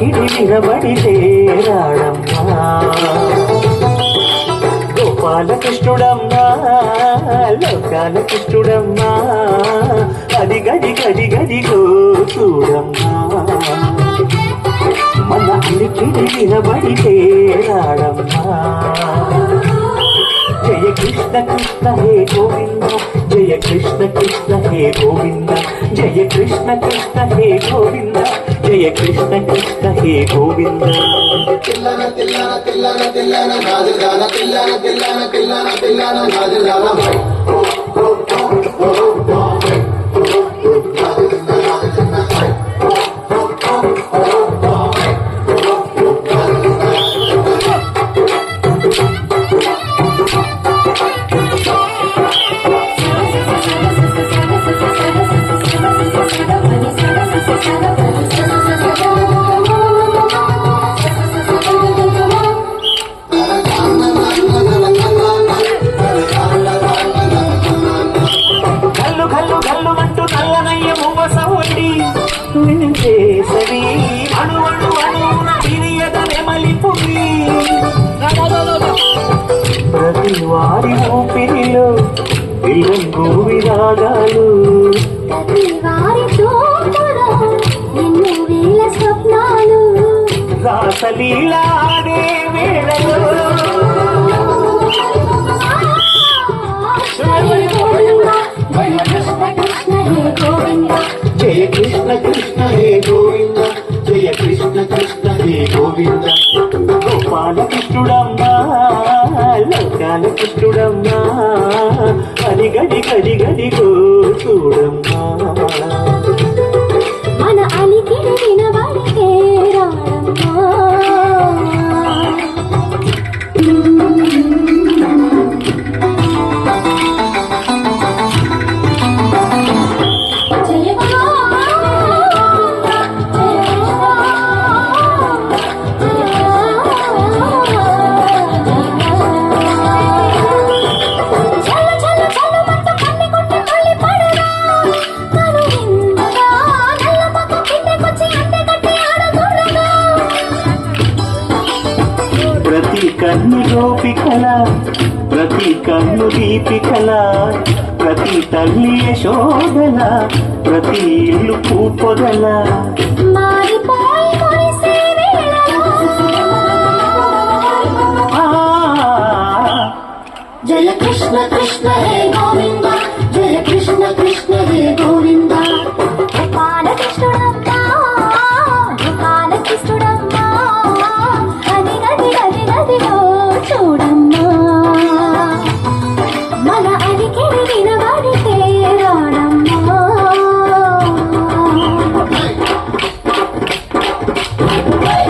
మన నిలబడితే రాడమ్మా. గోపాల కృష్ణుడమ్మా లోకాల కృష్ణుడమ్మా అది గది గది గది చూడమ్మా. మన అలికిడి నిలబడితే రాడమ్మా. జయ కృష్ణ కృష్ణ హే గోవింద జయ కృష్ణ కృష్ణ హే గోవింద జయ కృష్ణ కృష్ణ హే గోవింద. జయ కృష్ణ కృష్ణ హే గోవింద? తిల్లన తిల్లన తిల్లన తిల్లన నాదిదాన తిల్లన తిల్లన తిల్లన తిల్లన నాదిదాన వేల స్వప్నాలు. రాసలీలాడే వేళలో. జయ కృష్ణ కృష్ణ హే గోవింద. జయ కృష్ణ కృష్ణ హే గోవింద జయ లోకాల కృష్ణుడమ్మా అది గడి గడి గడి చూడమ్మా. కన్ను గోపికల ప్రతి కన్ను దీపికల ప్రతి తల్లి యశోదల ప్రతి ఇల్లు పూపొదల. జయ కృష్ణ కృష్ణ హే గోవింద. జయ కృష్ణ Hey!